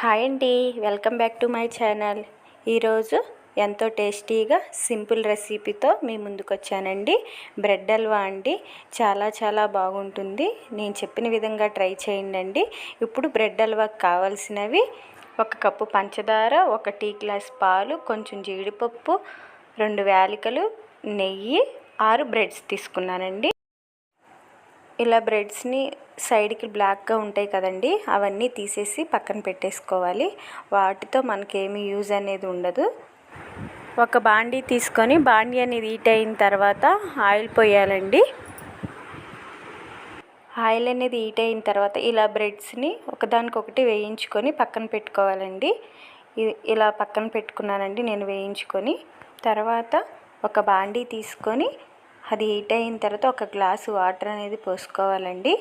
Hi అండి welcome back to my channel. ఈరోజు ఎంతో టేస్టీగా సింపుల్ రెసిపీతో మీ ముందుకు వచ్చానండి బ్రెడ్ హల్వా అండి. చాలా చాలా బాగుంటుంది. నేను చెప్పిన విధంగా ట్రై చేయండి ఇప్పుడు బ్రెడ్ హల్వాకి కావాల్సినవి ఒక కప్పు పంచదార ఒక టీ గ్లాస్ పాలు కొంచెం జీడిపప్పు రెండు వేలికలు నెయ్యి ఆరు బ్రెడ్స్ తీసుకున్నానండి. ఇలా బ్రెడ్స్ని సైడ్కి బ్లాక్గా ఉంటాయి కదండి అవన్నీ తీసేసి పక్కన పెట్టేసుకోవాలి. వాటితో మనకేమి యూజ్ అనేది ఉండదు. ఒక బాండీ తీసుకొని బాండీ అనేది హీట్ అయిన తర్వాత ఆయిల్ పోయాలండి. ఆయిల్ అనేది హీట్ అయిన తర్వాత ఇలా బ్రెడ్స్ని ఒకదానికొకటి వేయించుకొని పక్కన పెట్టుకోవాలండి. ఇలా పక్కన పెట్టుకున్నానండి నేను వేయించుకొని. తర్వాత ఒక బాండీ తీసుకొని అది హీట్ అయిన తర్వాత ఒక గ్లాసు వాటర్ అనేది పోసుకోవాలండి.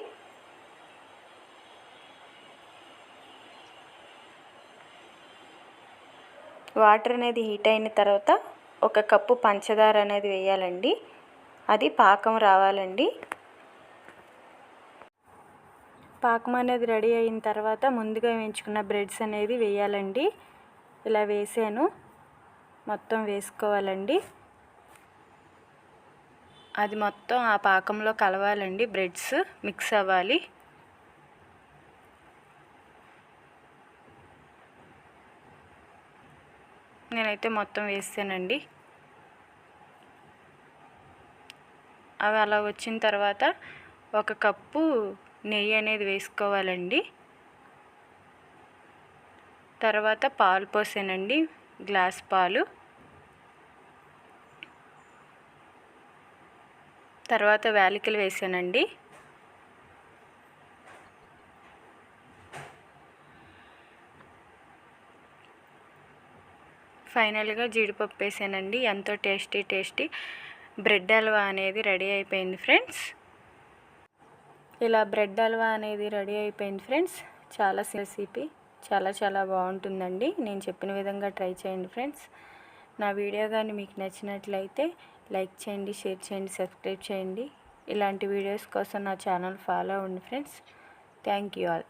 వాటర్ అనేది హీట్ అయిన తర్వాత ఒక కప్పు పంచదార అనేది వేయాలండి. అది పాకం రావాలండి. పాకం అనేది రెడీ అయిన తర్వాత ముందుగా వేయించుకున్న బ్రెడ్స్ అనేది వేయాలండి. ఇలా వేసాను. మొత్తం వేసుకోవాలండి. అది మొత్తం ఆ పాకంలో కలవాలండి. బ్రెడ్స్ మిక్స్ అవ్వాలి. నేనైతే మొత్తం వేసానండి అవి అలా వచ్చిన తర్వాత ఒక కప్పు నెయ్యి అనేది వేసుకోవాలండి. తర్వాత పాలు పోసానండి. గ్లాస్ పాలు. తర్వాత వేలికలు వేసానండి. ఫైనల్గా జీడిపప్పు వేసానండి. ఎంతో టేస్టీ టేస్టీ. బ్రెడ్ హల్వా అనేది రెడీ అయిపోయింది ఫ్రెండ్స్. ఇలా బ్రెడ్ హల్వా అనేది రెడీ అయిపోయింది ఫ్రెండ్స్. చాలా రెసిపీ చాలా చాలా బాగుంటుందండి. నేను చెప్పిన విధంగా ట్రై చేయండి ఫ్రెండ్స్. నా వీడియో కానీ మీకు నచ్చినట్లయితే లైక్ చేయండి షేర్ చేయండి సబ్స్క్రైబ్ చేయండి. ఇలాంటి వీడియోస్ కోసం నా ఛానల్ ఫాలో అవ్వండి ఫ్రెండ్స్. Thank you all.